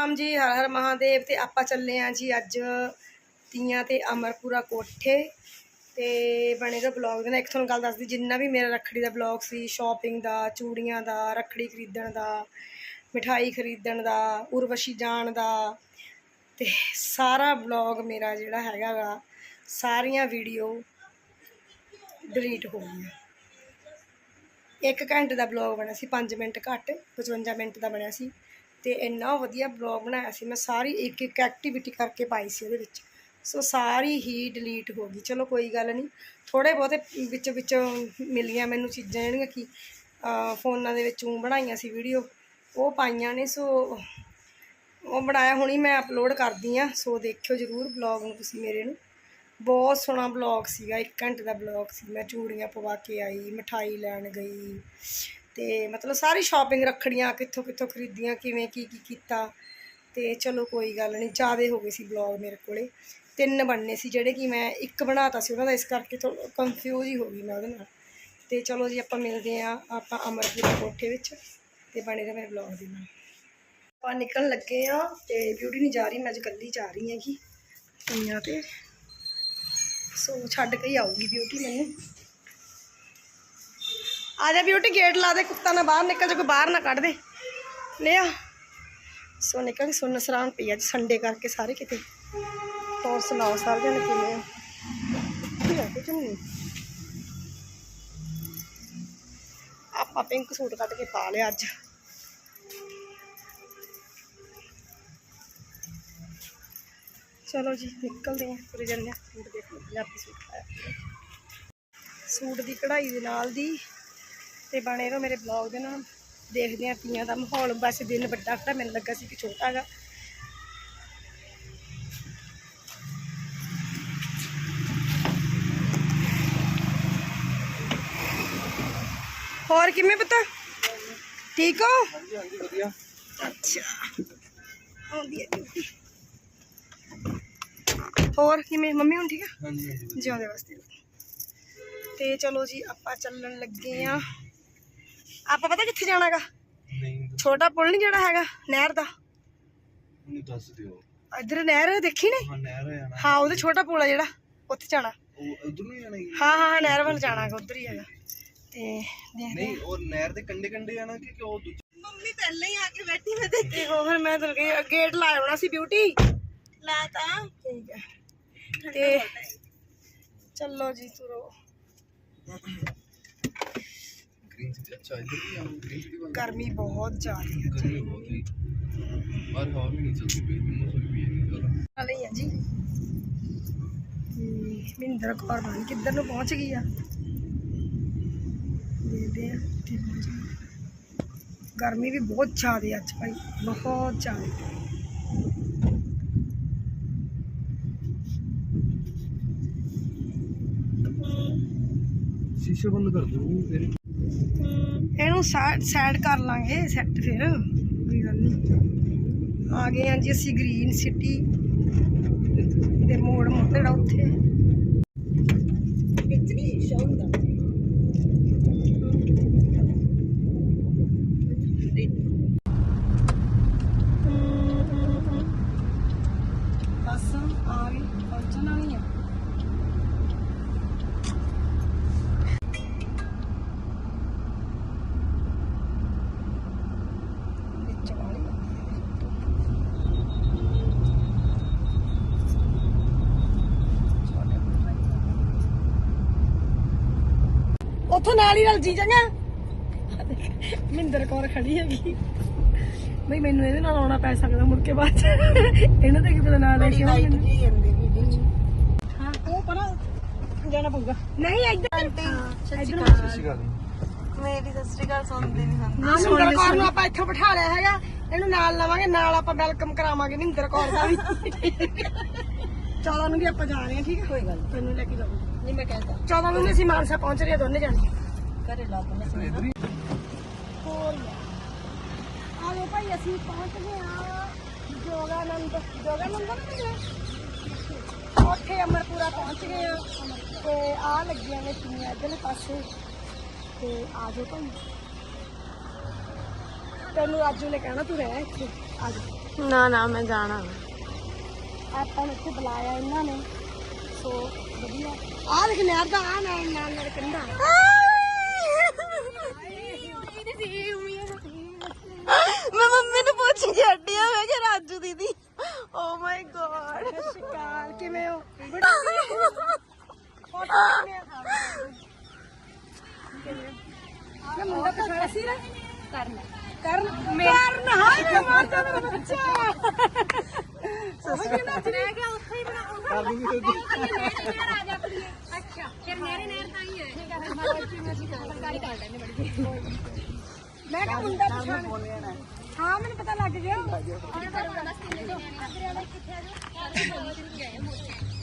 ਰਾਮ ਜੀ, ਹਰ ਹਰ ਮਹਾਦੇਵ ਤੇ ਆਪਾਂ ਚੱਲੇ ਆਂ ਜੀ ਅੱਜ ਤੀਆਂ ਤੇ ਅਮਰਪੁਰਾ ਕੋਠੇ ਤੇ ਬਣੇਗਾ ਬਲੌਗ ਦੇ ਨਾਲ। ਇੱਕ ਤੁਹਾਨੂੰ ਗੱਲ ਦੱਸਦੀ, ਜਿੰਨਾ ਵੀ ਮੇਰਾ ਰੱਖੜੀ ਦਾ ਬਲੌਗ ਸੀ ਸ਼ਾਪਿੰਗ ਦਾ, ਚੂੜੀਆਂ ਦਾ, ਰੱਖੜੀ ਖਰੀਦਣ ਦਾ, ਮਿਠਾਈ ਖਰੀਦਣ ਦਾ, ਉਰਵਸ਼ੀ ਜਾਣ ਦਾ ਤੇ ਸਾਰਾ ਬਲੌਗ ਮੇਰਾ ਜਿਹੜਾ ਹੈਗਾ ਗਾ ਸਾਰੀਆਂ ਵੀਡੀਓ ਡਿਲੀਟ ਹੋ ਗਈਆਂ। ਇੱਕ ਘੰਟੇ ਦਾ ਬਲੌਗ ਬਣਿਆ ਸੀ 5 ਮਿੰਟ ਘੱਟ 55 ਮਿੰਟ ਦਾ ਬਣਿਆ ਸੀ। ਤੇ ਇੰਨਾ ਵਧੀਆ ਬਲੌਗ ਬਣਾਇਆ ਸੀ, ਮੈਂ ਸਾਰੀ ਇੱਕ ਇੱਕ ਐਕਟੀਵਿਟੀ ਕਰਕੇ ਪਾਈ ਸੀ ਉਹਦੇ ਵਿੱਚ। ਸੋ ਸਾਰੀ ਹੀ ਡਿਲੀਟ ਹੋ ਗਈ। ਚਲੋ ਕੋਈ ਗੱਲ ਨਹੀਂ ਥੋੜੇ ਬਹੁਤੇ ਵਿੱਚ ਵਿੱਚ ਮਿਲੀਆਂ ਮੈਨੂੰ ਚੀਜ਼ਾਂ ਜਿਹੜੀਆਂ ਕਿ ਫੋਨਾਂ ਦੇ ਵਿੱਚੋਂ ਬਣਾਈਆਂ ਸੀ ਵੀਡੀਓ ਉਹ ਪਾਈਆਂ ਨੇ। ਸੋ ਉਹ ਬਣਾਇਆ, ਹੁਣੀ ਮੈਂ ਅਪਲੋਡ ਕਰਦੀ ਆ ਸੋ ਦੇਖਿਓ ਜਰੂਰ ਬਲੌਗ ਨੂੰ ਤੁਸੀਂ ਮੇਰੇ ਨੂੰ। ਬਹੁਤ ਸੋਹਣਾ ਬਲੌਗ ਸੀਗਾ 1 ਘੰਟੇ ਦਾ ਬਲੌਗ ਸੀ। ਮੈਂ ਚੂੜੀਆਂ ਪਵਾ ਕੇ ਆਈ, ਮਠਾਈ ਲੈਣ ਗਈ ਤੇ ਮਤਲਬ ਸਾਰੀ ਸ਼ਾਪਿੰਗ ਰੱਖੜੀਆਂ ਕਿੱਥੋਂ ਕਿੱਥੋਂ ਖਰੀਦੀਆਂ, ਕਿਵੇਂ ਕੀ ਕੀ ਕੀਤਾ। ਤੇ ਚਲੋ ਕੋਈ ਗੱਲ ਨਹੀਂ ਜ਼ਿਆਦੇ ਹੋ ਗਏ ਸੀ ਬਲੌਗ ਮੇਰੇ ਕੋਲੇ। ਤਿੰਨ ਬਣਨੇ ਸੀ ਜਿਹੜੇ ਕਿ ਮੈਂ ਇੱਕ ਬਣਾਤਾ ਸੀ ਉਹਨਾਂ ਦਾ, ਇਸ ਕਰਕੇ ਥੋੜਾ ਕੰਫਿਊਜ਼ ਹੀ ਹੋ ਗਈ ਮੈਂ ਉਹਦੇ ਨਾਲ। ਤੇ ਚਲੋ ਜੀ ਆਪਾਂ ਮਿਲਦੇ ਆ ਆਪਾਂ ਅਮਰਪੁਰ ਕੋਠੇ ਵਿੱਚ ਤੇ ਬਣੇ ਰਹੇ ਮੇਰੇ ਬਲੌਗ ਦੇ ਨਾਲ। ਆਪਾਂ ਨਿਕਲਣ ਲੱਗੇ ਆ ਤੇ ਬਿਊਟੀ ਨਹੀਂ ਜਾ ਰਹੀ, ਮੈਂ ਅੱਜ ਇਕੱਲੀ ਜਾ ਰਹੀ ਹੈਗੀ। ਤੀਆਂ ਤੇ। ਸੋ ਛੱਡ ਕੇ ਹੀ ਆਊਗੀ ਬਿਊਟੀ ਮੈਨੂੰ। ਆ ਜਾ ਬਿਊਟੀ ਗੇਟ ਲਾ ਦੇ, ਕੁੱਤਾ ਨਾ ਬਾਹਰ ਨਿਕਲ ਜਾ, ਕੋਈ ਬਾਹਰ ਨਾ ਕੱਢ ਦੇ। ਲਿਆ ਸੋ ਨਿਕਲ ਕੇ ਸੁੰਨ ਪਈ ਅੱਜ ਸੰਡੇ ਕਰਕੇ ਸਾਰੇ ਕਿਤੇ। ਹੋਰ ਸੁਣਾਓ ਸਾਰੇ ਜਣੇ ਕਿਵੇਂ ਆ? ਕੀ ਹੈ ਕੁਝ ਨਹੀਂ। ਆਪਾਂ ਪਿੰਕ ਸੂਟ ਕੱਢ ਕੇ ਪਾ ਲਿਆ ਅੱਜ। ਚਲੋ ਜੀ, ਨਿਕਲਦੇ ਆ, ਤੁਰੇ ਜਾਂਦੇ ਆਂ। ਸੂਟ ਦੇਖ ਪੰਜਾਬੀ ਸੂਟ ਪਾਇਆ। ਸੂਟ ਦੀ ਕਢਾਈ ਦੇ ਨਾਲ ਦੀ ਤੇ ਬਣੇ ਰਹੋ ਮੇਰੇ ਬਲੌਗ ਦੇ ਨਾਲ। ਦੇਖਦੇ ਆਂ ਤੀਆਂ ਦਾ ਮਾਹੌਲ। ਬਸ ਦਿਨ ਵੱਡਾ ਖੜਾ ਮੈਨੂੰ ਲੱਗਾ ਸੀ ਕਿ ਛੋਟਾ ਹੈਗਾ ਹੋਰ ਕਿਵੇਂ ਪਤਾ? ਠੀਕ ਹੋ? ਹਾਂਜੀ ਹਾਂਜੀ ਵਧੀਆ। ਅੱਛਾ। ਆਉਂਦੀ ਹੈ ਡਿਊਟੀ। ਹੋਰ ਕਿਵੇਂ? ਮੰਮੀ ਹੁਣ ਠੀਕ ਆ? ਹਾਂਜੀ ਹਾਂਜੀ ਜਿਉਂਦੇ ਵਾਸਤੇ। ਤੇ ਚਲੋ ਜੀ ਆਪਾਂ ਚੱਲਣ ਲੱਗੇ ਆ ਆਪਾਂ ਪਤਾ ਕਿੱਥੇ ਜਾਣਾਗਾ ਨਹੀਂ। ਛੋਟਾ ਪੁਲ ਨਹੀਂ ਜਿਹੜਾ ਹੈਗਾ ਨਹਿਰ ਦਾ? ਮੈਨੂੰ ਦੱਸ ਦਿਓ। ਇੱਧਰ ਨਹਿਰ ਦੇਖੀ ਨੇ ਹਾਂ ਨਹਿਰ ਹੈ ਨਾ ਹਾਂ ਉਹਦੇ ਛੋਟਾ ਪੁਲ ਆ ਜਿਹੜਾ ਉੱਥੇ ਜਾਣਾ। ਉਹ ਉਧਰ ਨੂੰ ਜਾਣਾ? ਹਾਂ ਹਾਂ ਨਹਿਰ ਵੱਲ ਜਾਣਾਗਾ ਉਧਰ ਹੀ ਹੈਗਾ। ਤੇ ਦੇਖਦੇ ਨਹੀਂ ਉਹ ਨਹਿਰ ਦੇ ਕੰਢੇ ਕੰਢੇ ਜਾਣਾ ਕਿ ਕਿ ਉਹ ਦੂਜੇ ਮੰਮੀ ਪਹਿਲਾਂ ਹੀ ਆ ਕੇ ਬੈਠੀ ਮੈਂ ਦੇਖੀ ਹੋਰ ਮੈਂ ਤਾਂ ਗੇਟ ਲਾਇਆ ਹੋਣਾ ਸੀ ਬਿਊਟੀ ਲਾ ਤਾਂ ਠੀਕ ਹੈ। ਤੇ ਚਲੋ ਜੀ ਤੁਰੋ। ਗ੍ਰੀਨ ਸਿਟੀ ਅੱਛਾ ਇੱਧਰ ਵੀ ਆਉਂ ਗ੍ਰੀਨ ਸਿਟੀ ਵੱਲ ਗਰਮੀ ਬਹੁਤ ਜ਼ਿਆਦਾ ਹੈ ਗਰਮੀ ਬਹੁਤ ਹੋਈ ਬਾਹਰ ਹਵਾ ਵੀ ਨਹੀਂ ਚੱਲਦੀ ਪਈ ਮੌਸਮ ਵੀ ਨਹੀਂ ਚੱਲ ਵਾਲੇ ਹੀ ਆ ਜੀ ਤੇ ਮਹਿੰਦਰ ਕੌਰ ਬਣ ਕਿੱਧਰ ਨੂੰ ਪਹੁੰਚ ਗਈ ਆ ਦੇਖਦੇ ਆ ਕਿੱਥੇ ਪਹੁੰਚ ਗਈ ਗਰਮੀ ਵੀ ਬਹੁਤ ਜ਼ਿਆਦਾ ਅੱਜ ਭਾਈ ਬਹੁਤ ਜ਼ਿਆਦਾ ਸ਼ੀਸ਼ੇ ਬੰਦ ਕਰ ਦੂੰ ਫਿਰ ਇਹਨੂੰ ਸਾਈਡ ਕਰ ਲਾਂਗੇ ਸੈੱਟ ਫਿਰ। ਕੋਈ ਗੱਲ ਨਹੀਂ ਆ ਗਏ ਆ ਜੀ ਅਸੀਂ ਗ੍ਰੀਨ ਸਿਟੀ ਦੇ ਮੋੜ ਮੋੜ ਜਿਹੜਾ ਉੱਥੇ ਵਿੱਚ ਨਹੀਂ ਸ਼ੋ ਹੁੰਦਾ ਬਸ ਆ ਗਈ ਪਹੁੰਚਣਾ ਨਹੀਂ ਆ ਵਿੱਚ ਵਾਲੀ ਉੱਥੋਂ ਨਾਲ ਹੀ ਰਲ ਜੀ ਜਾਂਗਾ ਮਿੰਦਰ ਕੌਰ ਖੜੀ ਹੈਗੀ। ਬਈ ਮੈਨੂੰ ਇਹਦੇ ਨਾਲ ਆਉਣਾ ਪੈ ਸਕਦਾ ਮੁੜ ਕੇ ਬਾਅਦ ਚ। ਇਹਨਾਂ ਦਾ ਕੀ ਪਤਾ ਨਾਲ ਲੈ ਕੇ ਹਾਂ ਉਹ ਪਰਾਂ ਜਾਣਾ ਪਊਗਾ। ਨਹੀਂ ਇੱਧਰ। ਇੱਧਰ ਮੇਰੀ ਸਤਿ ਸ੍ਰੀ ਅਕਾਲ ਸੁਣਦੇ ਨਹੀਂ ਹਨ ਹਾਂ ਮਿੰਦਰ ਕੌਰ ਨੂੰ ਆਪਾਂ ਇੱਥੋਂ ਬਿਠਾ ਲਿਆ ਹੈਗਾ। ਇਹਨੂੰ ਨਾਲ ਲਵਾਂਗੇ ਨਾਲ ਆਪਾਂ ਵੈਲਕਮ ਕਰਾਵਾਂਗੇ ਮਿੰਦਰ ਕੌਰ ਦਾ ਵੀ। 14 ਨੂੰ ਵੀ ਆਪਾਂ ਜਾ ਰਹੇ ਹਾਂ ਠੀਕ ਹੈ? ਕੋਈ ਗੱਲ ਤੈਨੂੰ ਲੈ ਕੇ ਜਾਵਾਂਗੇ ਨਹੀਂ ਮੈਂ ਕਹਿੰਦਾ 14 ਨੂੰ ਵੀ ਅਸੀਂ ਮਾਨਸਾ ਪਹੁੰਚ ਰਹੇ ਹਾਂ ਦੋਨੇ ਜਾਣੇ। ਘਰੇ ਲਾ ਇੱਧਰ ਹੀ ਹੋਰ ਆ ਲੋ ਭਾਈ ਅਸੀਂ ਪਹੁੰਚ ਗਏ ਆ ਜੋਗਾਨੰਦ ਜੋਗਾਨੰਦ ਨਾ ਉੱਥੇ ਅਮਰਪੁਰਾ ਪਹੁੰਚ ਗਏ ਆ ਤੇ ਆ ਲੱਗੀਆਂ ਨੇ ਤੀਆਂ ਇੱਧਰਲੇ ਪਾਸੇ। ਤੇ ਆ ਜਾਓ ਭਾਈ। ਤੈਨੂੰ ਰਾਜੂ ਨੇ ਕਹਿਣਾ ਤੂੰ ਰਹਿ ਇੱਥੇ। ਆ ਜਾ। ਨਾ ਨਾ ਮੈਂ ਜਾਣਾ। ਆਪਾਂ ਨੂੰ ਇੱਥੇ ਬੁਲਾਇਆ ਇਹਨਾਂ ਨੇ। ਸੋ ਵਧੀਆ। ਆਹ ਦੇਖ ਨਹਿਰ ਦਾ ਆ ਨਾਲ ਨਾਲ ਨਾਲ ਕੰਡਾ ਮੈਂ ਮੰਮੀ ਨੂੰ ਪੁੱਛ ਕੇ ਹੱਟਿਆ ਮੈਂ ਕਿ ਰਾਜੂ ਦੀਦੀ। ਓ ਮਾਈ ਗॉड ਸ਼ਿਕਾਰ ਕਿਵੇਂ ਹੋ? ਮੈਂ ਮੁੰਡਾ ਤਾਂ ਖੜਾ ਸੀ ਨਾ? ਕਰਨ। ਕਰਨ। ਕਰਨ ਹਾਏ ਮੇਰਾ ਮਾਰ ਜਾ ਬੱਚਾ ਗਈ ਨਾ ਮੈਂ ਕਿਹਾ ਉੱਥੇ ਹੀ ਬਣਾਉਂਗਾ ਅੱਛਾ ਫਿਰ ਮੇਰੇ ਨੇਰ ਤਾਂ ਹੀ ਹੈ। ਠੀਕ ਹੈ ਮੈਂ ਬੱਚੀ ਮੈਂ ਸਰਕਾਰੀ ਕਰ ਲੈਣੇ ਬੜੀ ਮੈਂ ਕਿਹਾ ਮੁੰਡਾ ਪਛਾਣ ਹਾਂ ਮੈਨੂੰ ਪਤਾ ਲੱਗ ਗਿਆ।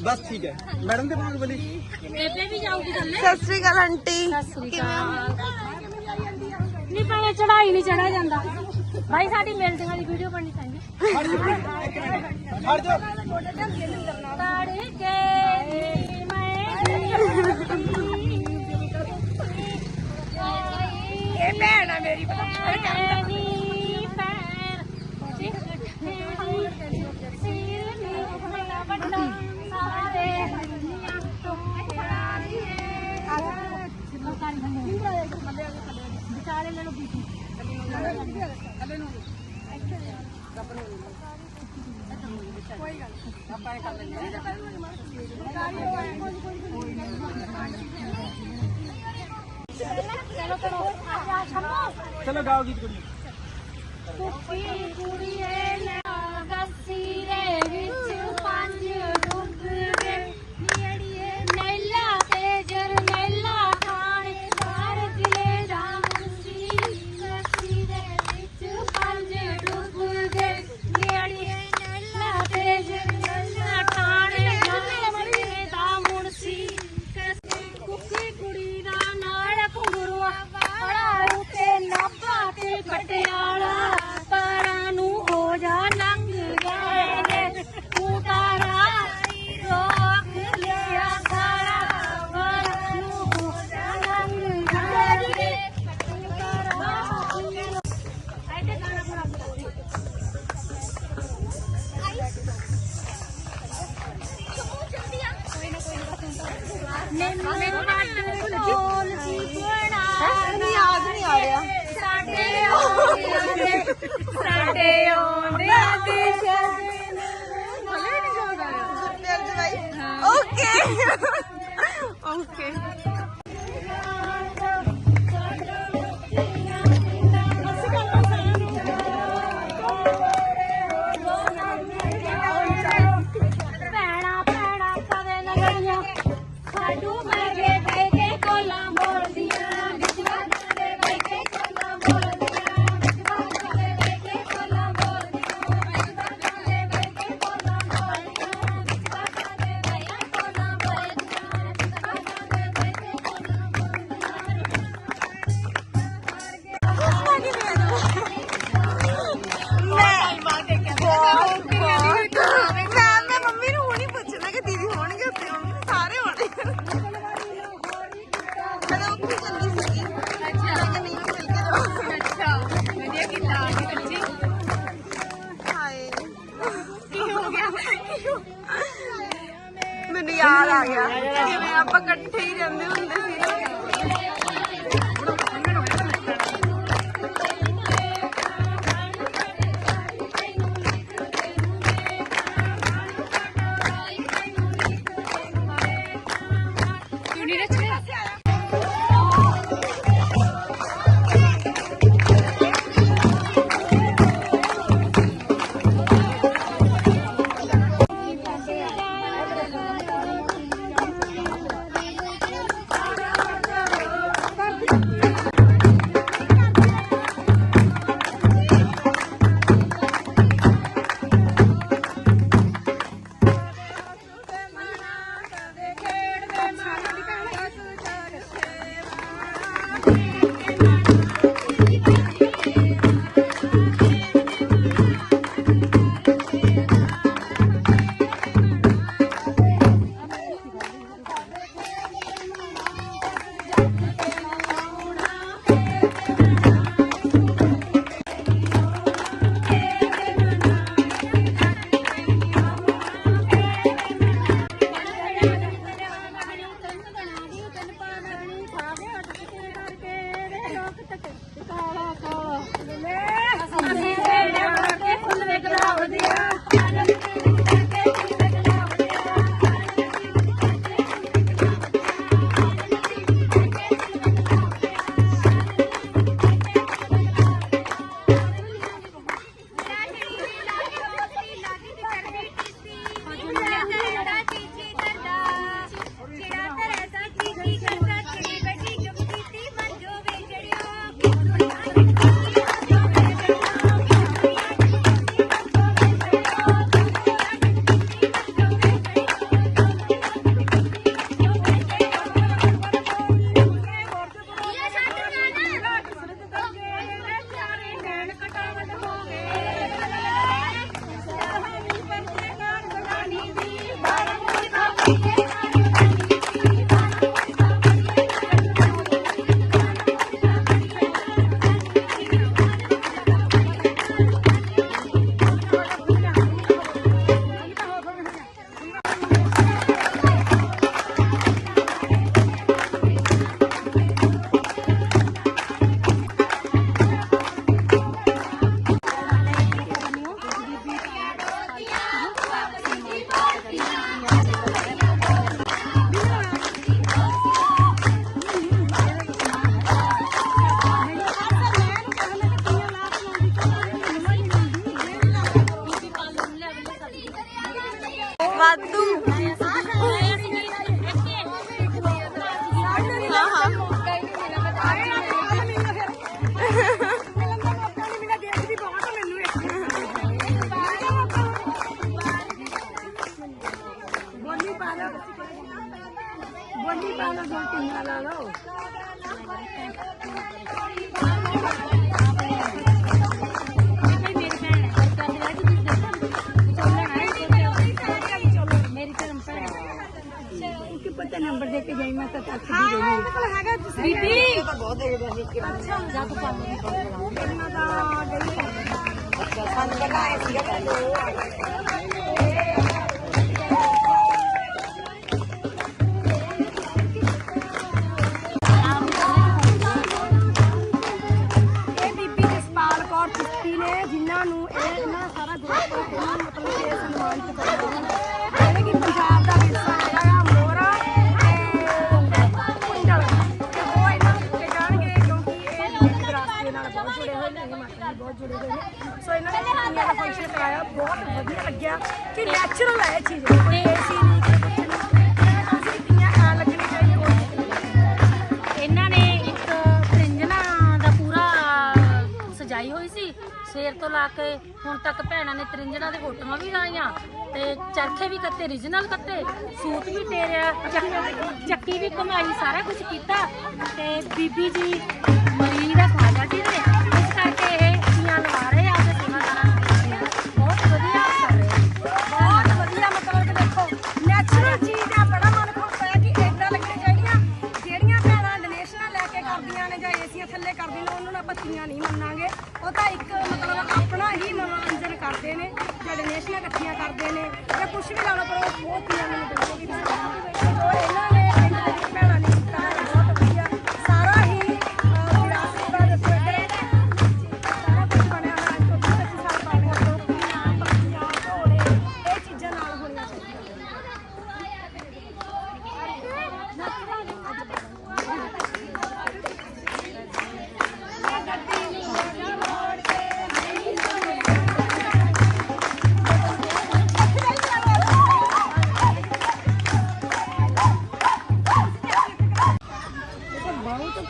ਬਸ ਠੀਕ ਹੈ। ਮੈਡਮ ਦੇ ਪਾਸ ਬਲੀ। ਸਤਿ ਸ੍ਰੀ ਅਕਾਲ ਆਂਟੀ। ਨਹੀਂ ਪਾਵੇ ਚੜਾਈ ਨਹੀਂ ਚੜਾ ਜਾਂਦਾ। ਭਾਈ ਸਾਡੀ ਮਿਲਦੀਆਂ ਦੀ ਵੀਡੀਓ ਬਣਨੀ ਚਾਹੀਦੀ ਹਟ ਜਾ। ਤਾੜੇ ਕੇ ਮੈਂ ਇਹ ਭੈਣ ਛੱਡੋ ਚਲੋ ਕੱਤੇ ਰੀਜਨਲ ਕੱਤੇ। ਸੂਟ ਵੀ ਤੇਰਿਆ ਚੱਕੀ ਵੀ ਕਮਾਈ ਸਾਰਾ ਕੁਝ ਕੀਤਾ। ਤੇ ਬੀਬੀ ਜੀ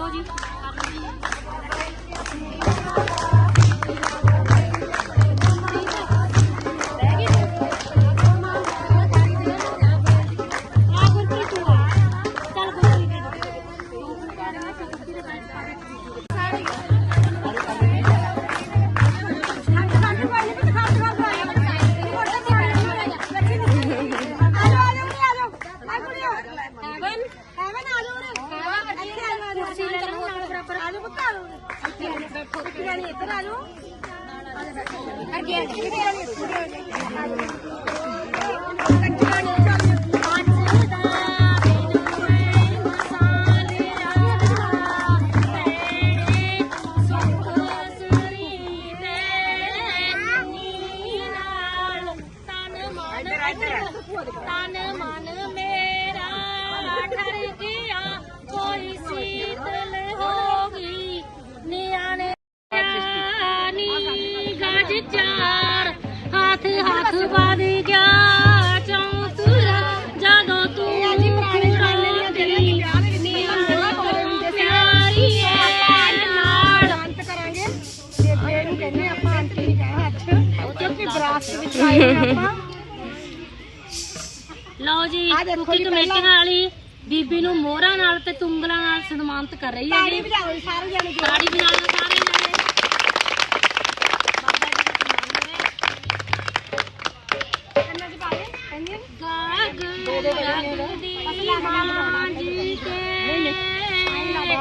ਆ ਜਾਓ ਜੀ।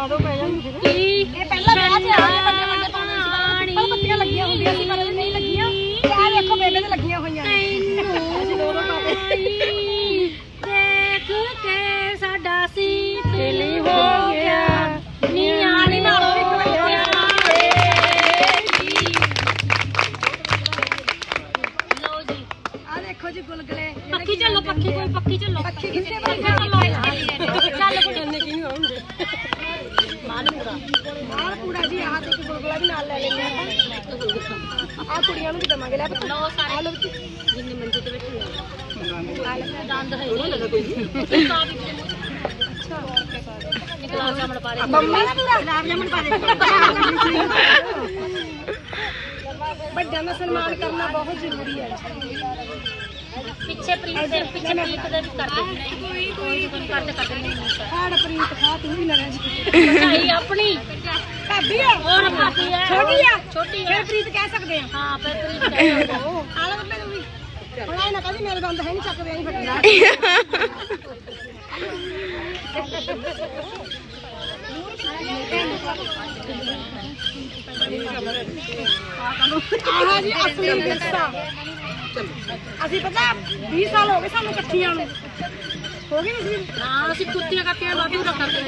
ਦੋ ਪੈ ਜਾਂਦੇ ਕੁੜੀਆਂ ਨੂੰ ਵੀ ਦੇਵਾਂਗੇ ਲੈ ਪੁੱਤ। ਲਓ ਸਾਰੇ। ਜਿੰਨੇ ਮੰਜੇ ਤੇ ਬੈਠੇ ਹੋਏ ਦੰਦ ਹੈ। ਨਹੀਂ ਕਾ ਵੀ ਨਿਕਲਾ ਜਾਮਣ ਪਾ ਦੇ। ਮੰਮੀ? ਗੁਲਾਬ ਜਾਮਣ ਪਾ ਦੇ। ਵੱਡਿਆਂ ਦਾ ਸਨਮਾਨ ਕਰਨਾ ਬਹੁਤ ਜ਼ਰੂਰੀ ਹੈ। ਪਿੱਛੇ ਪ੍ਰੀਤ ਦੇ ਪਿੱਛੇ ਪ੍ਰੀਤ ਦੇ ਵੀ ਕਰਦੇ ਕੋਈ ਕੋਈ ਕਰਦੇ ਕਰਦੇ ਨਹੀਂ ਹਾੜ ਪ੍ਰੀਤ ਖਾ ਤੂੰ ਵੀ ਨਾ ਰਹਿ ਜੀ ਭਾਈ ਆਪਣੀ। ਭਾਬੀ ਆ? ਹੋਰ ਭਾਬੀ ਹੈ ਛੋਟੀ ਆ? ਛੋਟੀ ਫਿਰ ਹੈ ਪ੍ਰੀਤ ਕਹਿ ਸਕਦੇ ਆ? ਹਾਂ ਫਿਰ ਪ੍ਰੀਤ ਕਹਿੰਦੇ ਆ। ਲੈ ਬੱਬੇ ਤੂੰ ਵੀ। ਹੁਣ ਆਏ ਨਾ ਕਹਿੰਦੀ ਮੇਰੇ ਦੰਦ ਹੈ ਨਹੀਂ ਚੱਕਦੇ ਨਹੀਂ ਫੱਟਣਾ ਆਹ ਜੀ ਅਸਲੀ ਵਿਰਸਾ ਅਸੀਂ ਪਤਾ 20 ਸਾਲ ਹੋ ਗਏ ਸਾਨੂੰ ਇਕੱਠੀਆਂ ਨੂੰ। ਹੋ ਗਈ ਨਹੀਂ ਸੀ ਹਾਂ ਅਸੀਂ ਕੁੱਤੀਆਂ ਕਾਪੀਆਂ ਵਾਧੂ ਦਾ ਕਰਦੇ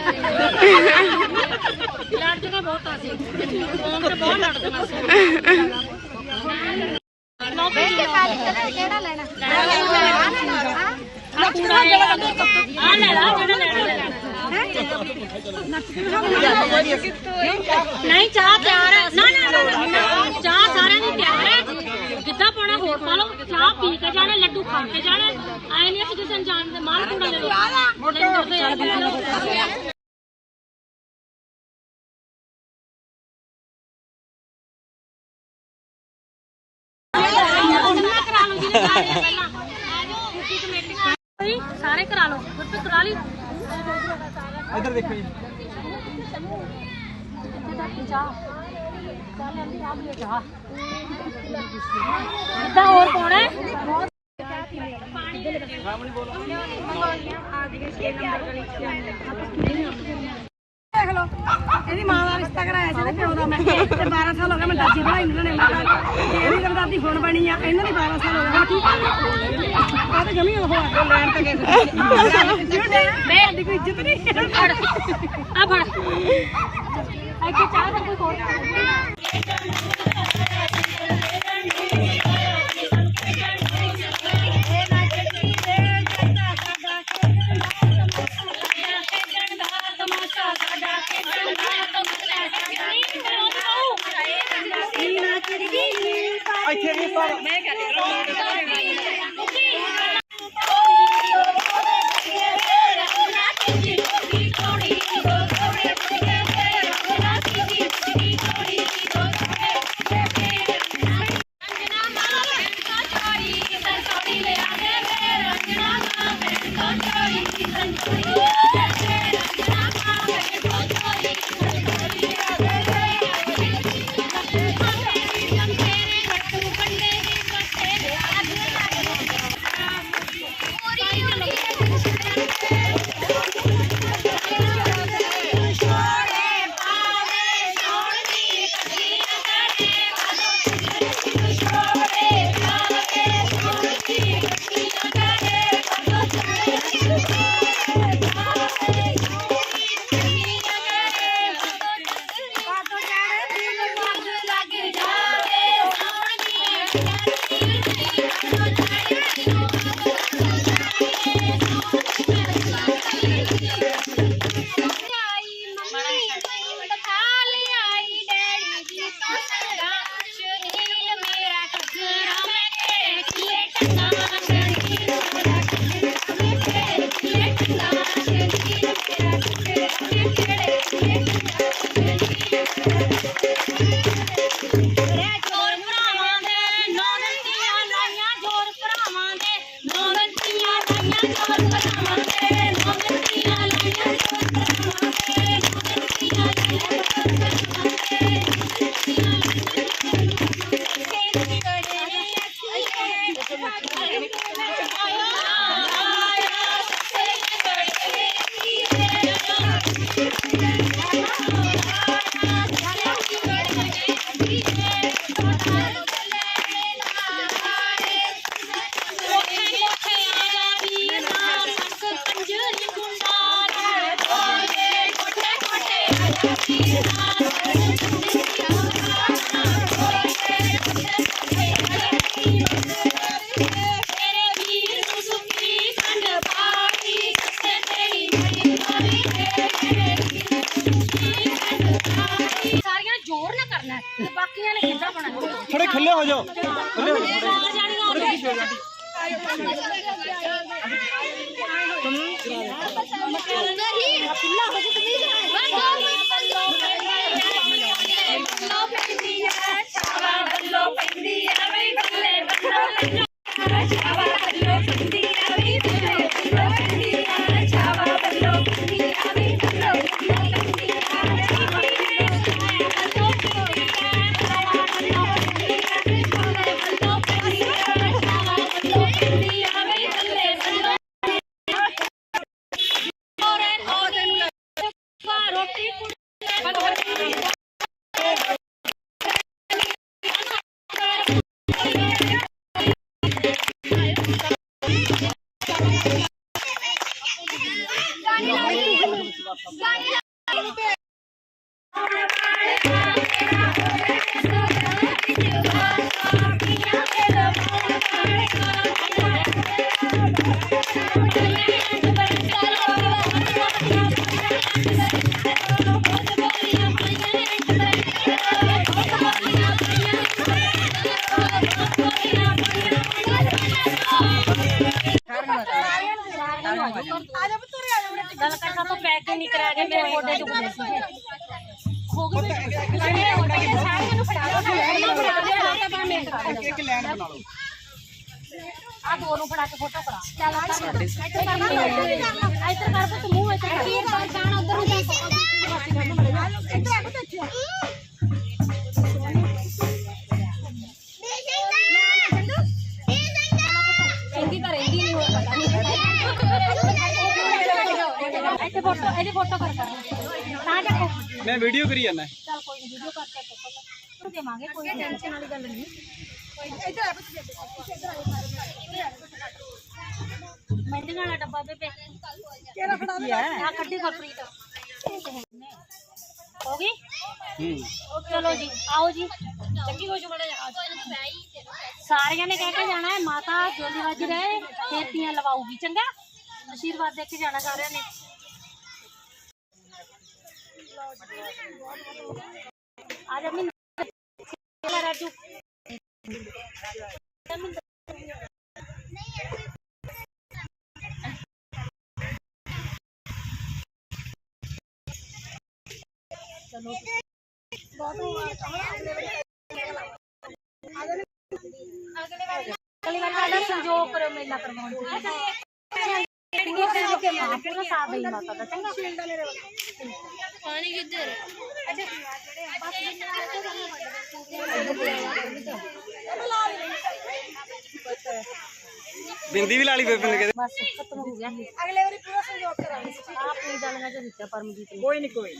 ਲੜਦੀਆਂ ਬਹੁਤ ਆ ਸੀ। ਫੋਨ ਤੇ ਬਹੁਤ ਲੜਦੀਆਂ ਸੀ ਲੋ ਕਿਹੜਾ ਲੈਣਾ? ਆ ਪੂਰਾ ਜਿਹੜਾ ਆ ਲੈ ਲਾ ਜਿਹੜਾ ਲੈਣਾ ਲੈ ਲੈਣਾ ਨਹੀਂ ਚਾਹ ਤਿਆਰ ਹੈ ਨਾ ਨਾ ਨਾ, ਨਾ ਚਾਹ ਸਾਰਿਆਂ ਦੀ ਤਿਆਰ ਹੈ ਜਿੱਦਾਂ ਪਾਉਣਾ ਹੋਰ ਪਾ ਲਓ ਚਾਹ ਪੀ ਕੇ ਜਾਣਾ ਲੱਡੂ ਖਾ ਕੇ ਜਾਣਾ ਐ ਨਹੀਂ ਅਸੀਂ ਕਿਸੇ ਅਣਜਾਣ ਦੇ ਮਾਲ ਕੂੜਾ ਲੈ ਲਓ। ਸਾਰੇ ਕਰਾ ਲਓ ਕਰਾ ਲਈ। ਦੇਖੋ ਜੀ। ਇੱਥੇ ਤੱਕ ਜਾ। ਇਦਾਂ ਹੋਰ ਪਾਉਣਾ ਹੈ? ਦੇਖ ਲਓ ਇਹਦੀ ਮਾਂ ਦਾ ਰਿਸ਼ਤਾ ਕਰਾਇਆ ਸੀ ਤੇ ਪਿਓ ਦਾ ਮੈਂ। ਤੇ 12 ਸਾਲ ਹੋ ਗਏ ਮੈਂ ਦਾਦੀ ਬਣਾਈ ਇਹਨਾਂ ਨੇ ਤੇ ਇਹਦੀ ਤਾਂ ਦਾਦੀ ਹੁਣ ਬਣੀ ਆ ਇਹਨਾਂ ਦੀ 12 ਸਾਲ ਹੋ ਗਏ। ਠੀਕ ਆ ਆ ਤਾਂ ਜਮੀ ਉਹ ਆ। ਲੈਣ ਤੇ ਗਏ ਮੈਂ ਸਾਡੀ ਕੋਈ ਇੱਜ਼ਤ ਨਹੀਂ? ਫੜ। ਆ ਫੜ। ਇੱਥੇ ਚਾਹ ਦਾ ਕੋਈ ਹੋਰ। Thank you. Thank you. ਥੋੜੇ ਖੁੱਲੇ Gracias. ਇੱਕ ਲੈਣ ਬਣਾ ਲਓ ਆ ਦੋ ਨੂੰ ਫੜਾ ਕੇ ਫੋਟੋ ਕਰਾ ਚੱਲ ਕਰ ਇੱਧਰ ਕਰ ਇੱਧਰ ਕਰ ਪੁੱਤ ਮੂੰਹ ਇੱਧਰ ਕਰ ਵੀਰ ਕਰ ਜਾਣ ਉਧਰ ਨੂੰ ਜਾ ਇੱਧਰ ਆ ਪੁੱਤ ਇੱਥੇ ਕਹਿੰਦੀ ਤਾਂ ਰਹਿੰਦੀ ਨਹੀਂ ਹੋਰ ਪਤਾ ਨਹੀਂ ਇੱਥੇ ਫੋਟੋ ਇਹਦੀ ਫੋਟੋ ਕਰ ਕਰ ਤਾਂ ਚੱਕੋ ਮੈਂ ਵੀਡੀਓ ਕਰੀ ਜਾਂਦਾ ਚੱਲ ਕੋਈ ਨਹੀਂ ਵੀਡੀਓ ਕਰ ਕੇ ਫੋਟੋ ਦੇਵਾਂਗੇ ਕੋਈ ਟੈਨਸ਼ਨ ਵਾਲੀ ਗੱਲ ਨਹੀਂ ਮਹਿੰਦੀਆਂ ਵਾਲਾ ਡੱਬਾ ਬੇਬੇ ਕਿਹੜਾ ਚਲੋ। ਜੀ ਹੋ ਜੂ ਸਾਰਿਆਂ ਨੇ ਵਾਰ ਸਾਡਾ ਸੰਜੋਗ ਕਰੋ ਮੇਲਾ ਕਰਵਾਉਣ ਦੀ ਪੂਰਾ ਸਾਥ ਦੇਈ ਮਾਤਾ ਦਾ ਚੰਗਾ ਪਾਣੀ ਕਿੱਧਰ ਬਿੰਦੀ ਵੀ ਲਾ ਲਈ ਬੇਬੇ ਨੇ ਕਹਿੰਦੇ। ਬਸ ਖਤਮ ਹੋ ਗਿਆ। ਅਗਲੇ ਵਾਰੀ ਪੂਰਾ ਸੰਜੋਗ ਕਰਾਂਗੇ। ਆਪ ਨਹੀਂ ਜਾਣਗਾ ਜੋ ਦਿੱਤਾ ਪਰਮਜੀਤ ਨੇ। ਕੋਈ ਨਹੀਂ ਕੋਈ